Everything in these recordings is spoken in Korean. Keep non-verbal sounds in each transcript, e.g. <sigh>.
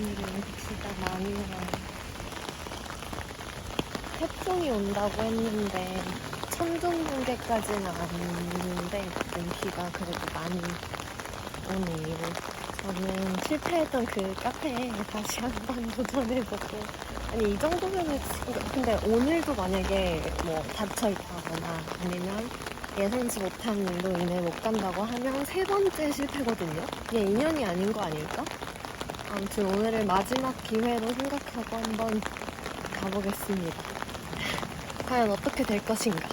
오늘은 진짜 많이 와요. 태풍이 온다고 했는데 천둥 번개까지는 아닌데 좀 비가 그래도 많이 오네요. 저는 실패했던 그 카페에 다시 한 번 도전해보고 아니 이 정도면은 근데 오늘도 만약에 뭐 닫혀 있다거나 아니면 예상치 못한 일로 인해 못 간다고 하면 세 번째 실패거든요. 이게 인연이 아닌 거 아닐까? 아무튼 오늘을 마지막 기회로 생각하고 한번 가보겠습니다. <laughs> 과연 어떻게 될 것인가?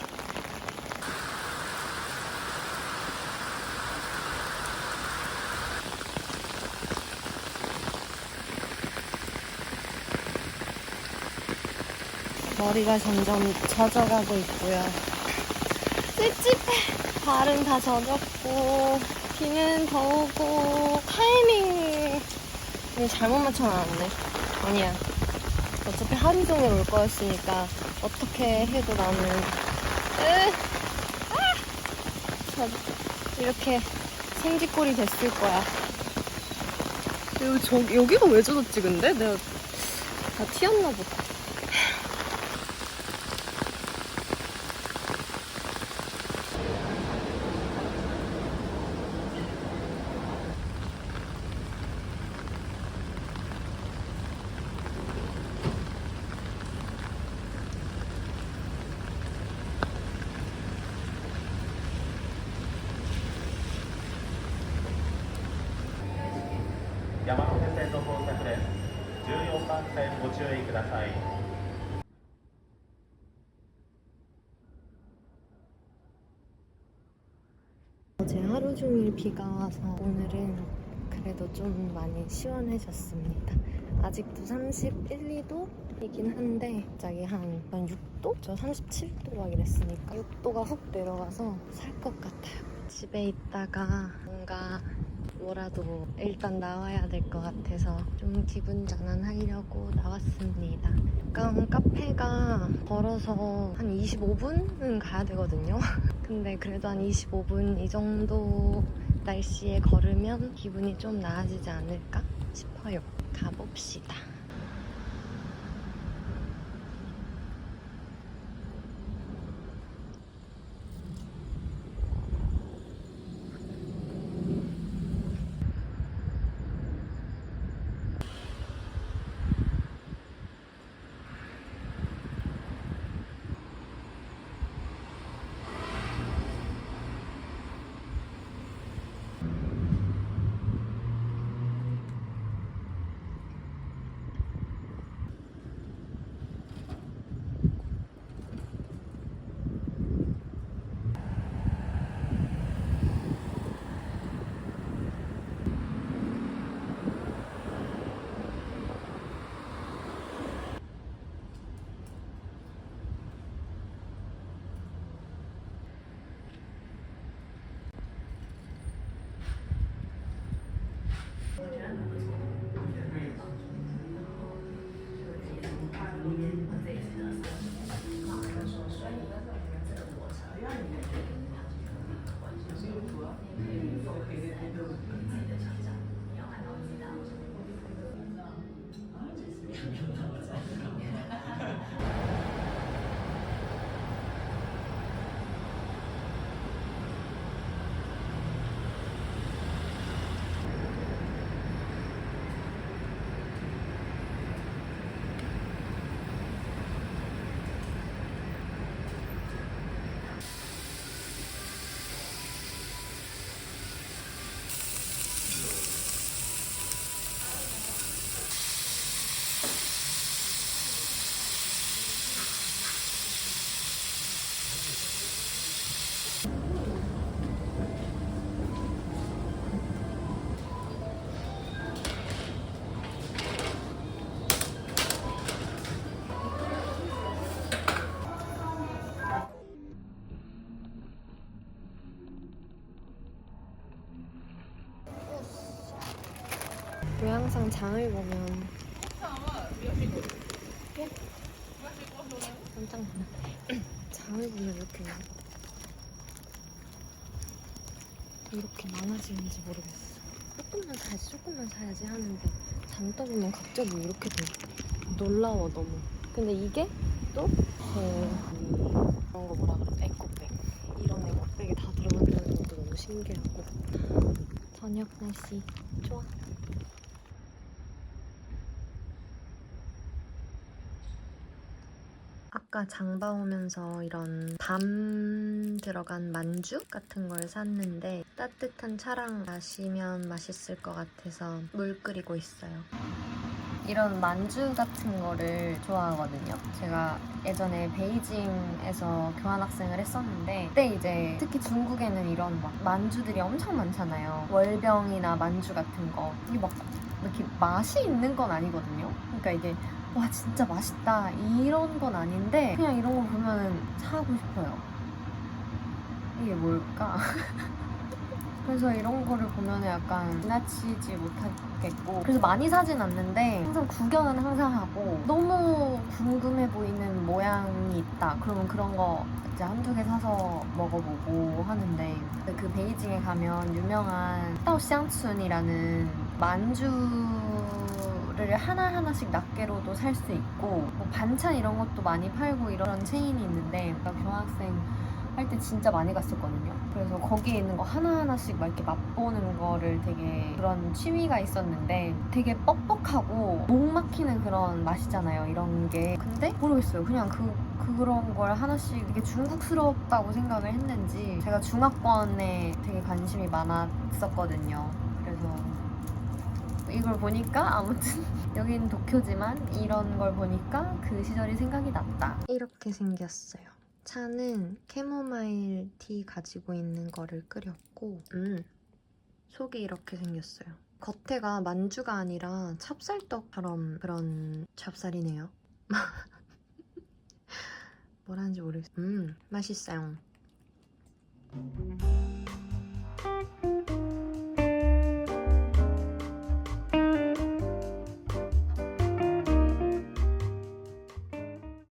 머리가 점점 젖어가고 있고요. 찝찝해. 발은 다 젖었고, 비는 더 오고, 타이밍 이 잘못 맞춰놨네. 아니야. 어차피 하루 종일 올 거였으니까, 어떻게 해도 나는, 으, 아! 저, 이렇게 생쥐꼴이 됐을 거야. 저, 여기가 왜 젖었지, 근데? 내가 다 튀었나 보다. 14番線ご注意ください 어제 하루 종일 비가 와서 오늘은 그래도 좀 많이 시원해졌습니다. 아직도 31, 2도이긴 한데 갑자기 한, 한 6도? 저 37도 막 이랬으니까 6도가 훅 내려가서 살 것 같아요. 집에 있다가 뭔가 뭐라도 일단 나와야 될 것 같아서 좀 기분 전환하려고 나왔습니다. 약간 카페가 걸어서 한 25분은 가야 되거든요. <laughs> 근데 그래도 한 25분 이 정도 날씨에 걸으면 기분이 좀 나아지지 않을까 싶어요. 가봅시다. under 항상 장을 보면 예? 깜짝 놀랐네. 장을 보면 이렇게 이렇게 많아지는지 모르겠어. 조금만 사야지, 조금만 사야지 하는데 잠다 보면 갑자기 이렇게 돼. 놀라워 너무. 근데 이게 또제 그런 거 뭐라 그러지? 에코백. 이런 에코백에 다 들어간다는 것도 너무 신기하고. 저녁 날씨 좋아. 아까 장 봐오면서 이런 밤 들어간 만주 같은 걸 샀는데 따뜻한 차랑 마시면 맛있을 것 같아서 물 끓이고 있어요. 이런 만주 같은 거를 좋아하거든요. 제가 예전에 베이징에서 교환학생을 했었는데 그때 이제 특히 중국에는 이런 막 만주들이 엄청 많잖아요. 월병이나 만주 같은 거. 이게 막 이렇게 맛이 있는 건 아니거든요. 그러니까 이게 와 진짜 맛있다 이런 건 아닌데 그냥 이런 거 보면은 사고 싶어요. 이게 뭘까? <laughs> 그래서 이런 거를 보면 약간 지나치지 못하겠고 그래서 많이 사진 않는데 항상 구경은 항상 하고 너무 궁금해 보이는 모양이 있다. 그러면 그런 거 이제 한두 개 사서 먹어보고 하는데 그 베이징에 가면 유명한 따오샹춘이라는 만주를 하나하나씩 낱개로도 살 수 있고 뭐 반찬 이런 것도 많이 팔고 이런 체인이 있는데 제가 교환학생 할 때 진짜 많이 갔었거든요. 그래서 거기에 있는 거 하나하나씩 막 이렇게 맛보는 거를 되게 그런 취미가 있었는데 되게 뻑뻑하고 목 막히는 그런 맛이잖아요. 이런 게. 근데 모르겠어요. 그냥 그 그런 걸 하나씩 이게 중국스럽다고 생각을 했는지 제가 중화권에 되게 관심이 많았었거든요. 그래서 이걸 보니까 아무튼 <laughs> 여기는 도쿄지만 이런 걸 보니까 그 시절이 생각이 났다. 이렇게 생겼어요. 차는 캐모마일 티 가지고 있는 거를 끓였고, 음, 속이 이렇게 생겼어요. 겉에가 만주가 아니라 찹쌀떡처럼 그런 찹쌀이네요. <laughs> 뭐라는지 모르겠어요. 음, 맛있어요.